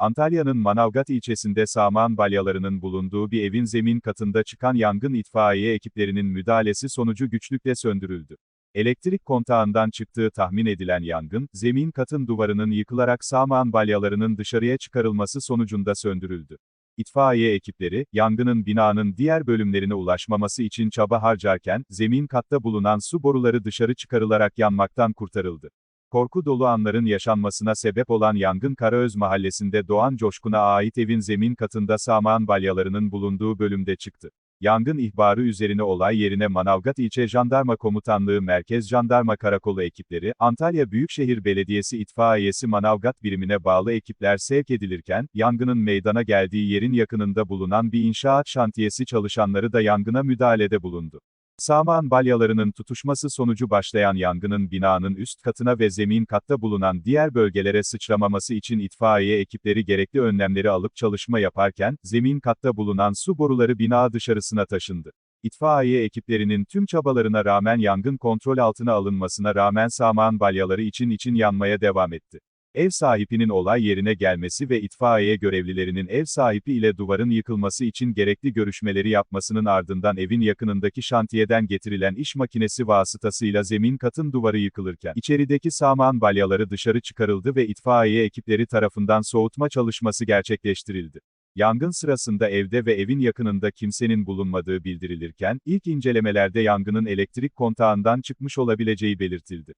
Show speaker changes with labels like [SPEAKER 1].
[SPEAKER 1] Antalya'nın Manavgat ilçesinde saman balyalarının bulunduğu bir evin zemin katında çıkan yangın itfaiye ekiplerinin müdahalesi sonucu güçlükle söndürüldü. Elektrik kontağından çıktığı tahmin edilen yangın, zemin katın duvarının yıkılarak saman balyalarının dışarıya çıkarılması sonucunda söndürüldü. İtfaiye ekipleri, yangının binanın diğer bölümlerine ulaşmaması için çaba harcarken, zemin katta bulunan su boruları dışarı çıkarılarak yanmaktan kurtarıldı. Korku dolu anların yaşanmasına sebep olan yangın Karaöz mahallesinde Doğan Coşkun'a ait evin zemin katında saman balyalarının bulunduğu bölümde çıktı. Yangın ihbarı üzerine olay yerine Manavgat İlçe Jandarma Komutanlığı Merkez Jandarma Karakolu ekipleri, Antalya Büyükşehir Belediyesi İtfaiyesi Manavgat birimine bağlı ekipler sevk edilirken, yangının meydana geldiği yerin yakınında bulunan bir inşaat şantiyesi çalışanları da yangına müdahalede bulundu. Saman balyalarının tutuşması sonucu başlayan yangının binanın üst katına ve zemin katta bulunan diğer bölgelere sıçramaması için itfaiye ekipleri gerekli önlemleri alıp çalışma yaparken, zemin katta bulunan su boruları bina dışarısına taşındı. İtfaiye ekiplerinin tüm çabalarına rağmen yangın kontrol altına alınmasına rağmen saman balyaları için için yanmaya devam etti. Ev sahibinin olay yerine gelmesi ve itfaiye görevlilerinin ev sahibi ile duvarın yıkılması için gerekli görüşmeleri yapmasının ardından evin yakınındaki şantiyeden getirilen iş makinesi vasıtasıyla zemin katın duvarı yıkılırken, içerideki saman balyaları dışarı çıkarıldı ve itfaiye ekipleri tarafından soğutma çalışması gerçekleştirildi. Yangın sırasında evde ve evin yakınında kimsenin bulunmadığı bildirilirken, ilk incelemelerde yangının elektrik kontağından çıkmış olabileceği belirtildi.